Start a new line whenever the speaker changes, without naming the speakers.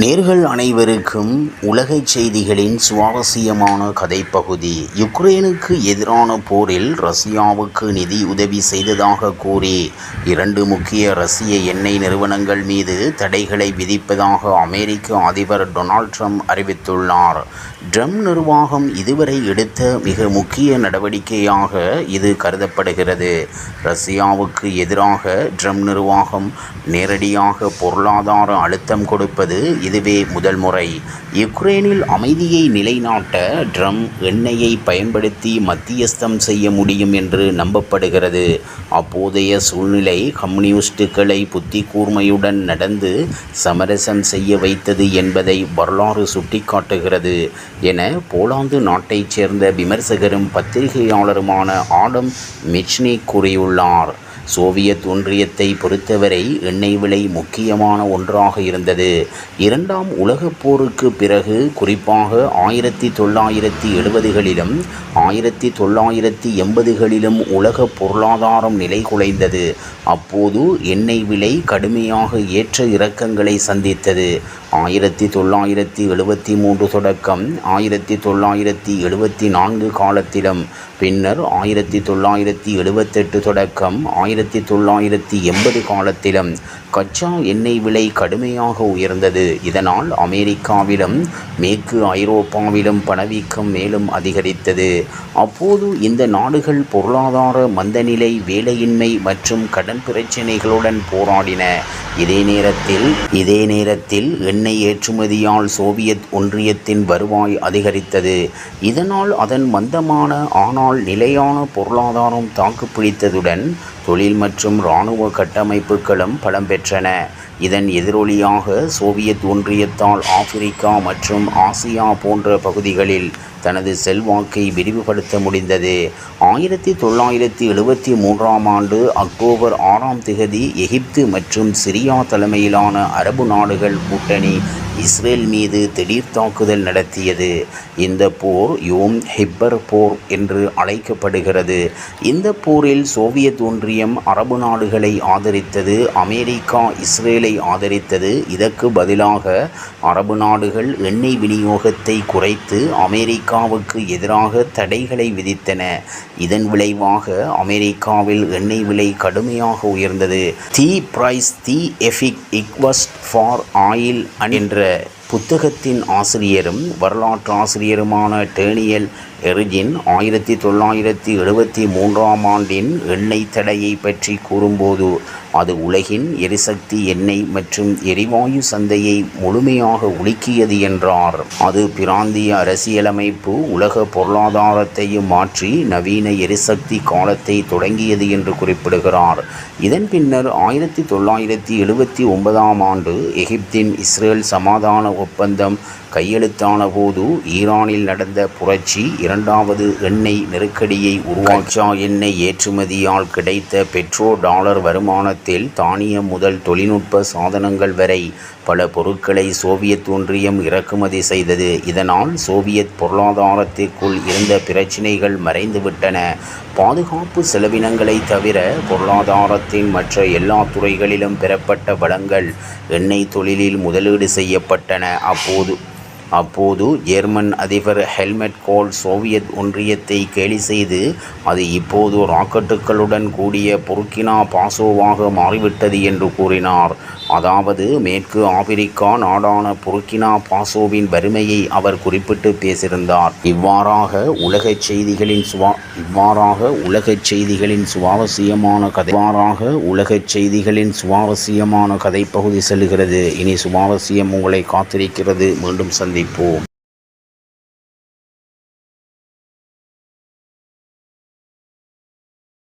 நேர்கள் அனைவருக்கும் உலக செய்திகளின் சுவாரஸ்யமான கதைப்பகுதி. யுக்ரைனுக்கு எதிரான போரில் ரஷ்யாவுக்கு நிதி உதவி செய்ததாக கூறி இரண்டு முக்கிய ரஷ்ய எண்ணெய் நிறுவனங்கள் மீது தடைகளை விதிப்பதாக அமெரிக்க அதிபர் டொனால்ட் ட்ரம்ப் அறிவித்துள்ளார். ட்ரம்ப் நிர்வாகம் இதுவரை எடுத்த மிக முக்கிய நடவடிக்கையாக இது கருதப்படுகிறது. ரஷ்யாவுக்கு எதிராக ட்ரம்ப் நிர்வாகம் நேரடியாக பொருளாதார அழுத்தம் கொடுப்பது இதுவே முதல் முறை. யுக்ரைனில் அமைதியை நிலைநாட்ட ட்ரம் எண்ணெயை பயன்படுத்தி மத்தியஸ்தம் செய்ய முடியும் என்று நம்பப்படுகிறது. அப்போதைய சூழ்நிலை கம்யூனிஸ்டுகளை புத்தி கூர்மையுடன் நடந்து சமரசம் செய்ய வைத்தது என்பதை வரலாறு சுட்டிக்காட்டுகிறது என போலாந்து நாட்டைச் சேர்ந்த விமர்சகரும் பத்திரிகையாளருமான ஆடம் மிச்னி கூறியுள்ளார். சோவியத் ஒன்றியத்தை பொறுத்தவரை எண்ணெய் விலை முக்கியமான ஒன்றாக இருந்தது. இரண்டாம் உலகப் போருக்கு பிறகு குறிப்பாக ஆயிரத்தி தொள்ளாயிரத்தி எழுபதுகளிலும் ஆயிரத்தி தொள்ளாயிரத்தி எண்பதுகளிலும் உலக பொருளாதாரம் நிலை குலைந்தது. அப்போது எண்ணெய் விலை கடுமையாக ஏற்ற இறக்கங்களை சந்தித்தது. ஆயிரத்தி தொள்ளாயிரத்தி எழுபத்தி மூன்று தொடக்கம் ஆயிரத்தி தொள்ளாயிரத்தி எழுபத்தி நான்கு காலத்திலும் பின்னர் ஆயிரத்தி தொள்ளாயிரத்தி எழுபத்தெட்டு தொடக்கம் ஆயிரத்தி தொள்ளாயிரத்தி எண்பது காலத்திலும் கச்சா எண்ணெய் விலை கடுமையாக உயர்ந்தது. இதனால் அமெரிக்காவிலும் மேற்கு ஐரோப்பாவிலும் பணவீக்கம் மேலும் அதிகரித்தது. அப்போது இந்த நாடுகள் பொருளாதார மந்தநிலை வேலையின்மை மற்றும் கடன் பிரச்சினைகளுடன் போராடின. இதே நேரத்தில் இதே நேரத்தில் எண்ணெய் ஏற்றுமதியால் சோவியத் ஒன்றியத்தின் வருவாய் அதிகரித்தது. இதனால் அதன் மந்தமான ஆனால் நிலையான பொருளாதாரம் தாக்குப்பிடித்ததுடன் தொழில் மற்றும் இராணுவ கட்டமைப்புகளும் பலம் பெற்றன. இதன் எதிரொலியாக சோவியத் ஒன்றியத்தால் ஆப்பிரிக்கா மற்றும் ஆசியா போன்ற பகுதிகளில் தனது செல்வாக்கை விரிவுபடுத்த முடிந்தது. ஆயிரத்தி தொள்ளாயிரத்தி எழுபத்தி மூன்றாம் ஆண்டு அக்டோபர் ஆறாம் திகதி எகிப்து மற்றும் சிரியா தலைமையிலான அரபு நாடுகள் கூட்டணி இஸ்ரேல் மீது திடீர் தாக்குதல் நடத்தியது. இந்த போர் யோம் ஹிப்பர் போர் என்று அழைக்கப்படுகிறது. இந்த போரில் சோவியத் ஒன்றியம் அரபு நாடுகளை ஆதரித்தது அமெரிக்கா இஸ்ரேலை ஆதரித்தது. இதற்கு பதிலாக அரபு நாடுகள் எண்ணெய் விநியோகத்தை குறைத்து அமெரிக்காவுக்கு எதிராக தடைகளை விதித்தன. இதன் விளைவாக அமெரிக்காவில் எண்ணெய் விலை கடுமையாக உயர்ந்தது. The prize the epic quest for oil என்ற that புத்தகத்தின் ஆசிரியரும் வரலாற்று ஆசிரியருமான டேனியல் எரிஜின் ஆயிரத்தி தொள்ளாயிரத்தி எழுபத்தி மூன்றாம் ஆண்டின் எண்ணெய் தடையை பற்றி கூறும்போது அது உலகின் எரிசக்தி எண்ணெய் மற்றும் எரிவாயு சந்தையை முழுமையாக உலுக்கியது என்றார். அது பிராந்திய அரசியலமைப்பு உலக பொருளாதாரத்தையும் மாற்றி நவீன எரிசக்தி காலத்தை தொடங்கியது என்று குறிப்பிடுகிறார். இதன் பின்னர் ஆயிரத்தி தொள்ளாயிரத்தி எழுபத்தி ஒன்பதாம் ஆண்டு எகிப்தின் இஸ்ரேல் சமாதான ஒப்பந்தம் கையெழுத்தான போது ஈரானில் நடந்த புரட்சி இரண்டாவது எண்ணெய் நெருக்கடியை உருவாக்கா எண்ணெய் ஏற்றுமதியால் கிடைத்த பெட்ரோ டாலர் வருமானத்தில் தானியம் முதல் தொழில்நுட்ப சாதனங்கள் வரை பல பொருட்களை சோவியத் ஒன்றியம் இறக்குமதி செய்தது. இதனால் சோவியத் பொருளாதாரத்திற்குள் இருந்த பிரச்சினைகள் மறைந்துவிட்டன. பாதுகாப்பு செலவினங்களை தவிர பொருளாதாரத்தின் மற்ற எல்லா துறைகளிலும் பெறப்பட்ட வளங்கள் எண்ணெய் தொழிலில் முதலீடு செய்யப்பட்டன. அப்போது அப்போது ஜெர்மன் அதிபர் ஹெல்மெட் கோல் சோவியத் ஒன்றியத்தை கேலி செய்து அது இப்போது ராக்கெட்டுகளுடன் கூடிய புர்கினா பாசோவாக மாறிவிட்டது என்று கூறினார். அதாவது மேற்கு ஆப்பிரிக்கா நாடான புருக்கினா பாசோவின் வறுமையை அவர் குறிப்பிட்டு பேசியிருந்தார். இவ்வாறாக உலகச் செய்திகளின் சுவா இவ்வாறாக உலகச் செய்திகளின் சுவாரஸ்யமான கதை இவ்வாறாக உலகச் செய்திகளின் சுவாரஸ்யமான கதைப்பகுதி செல்கிறது. இனி சுவாரஸ்யம் உங்களை காத்திருக்கிறது. மீண்டும் people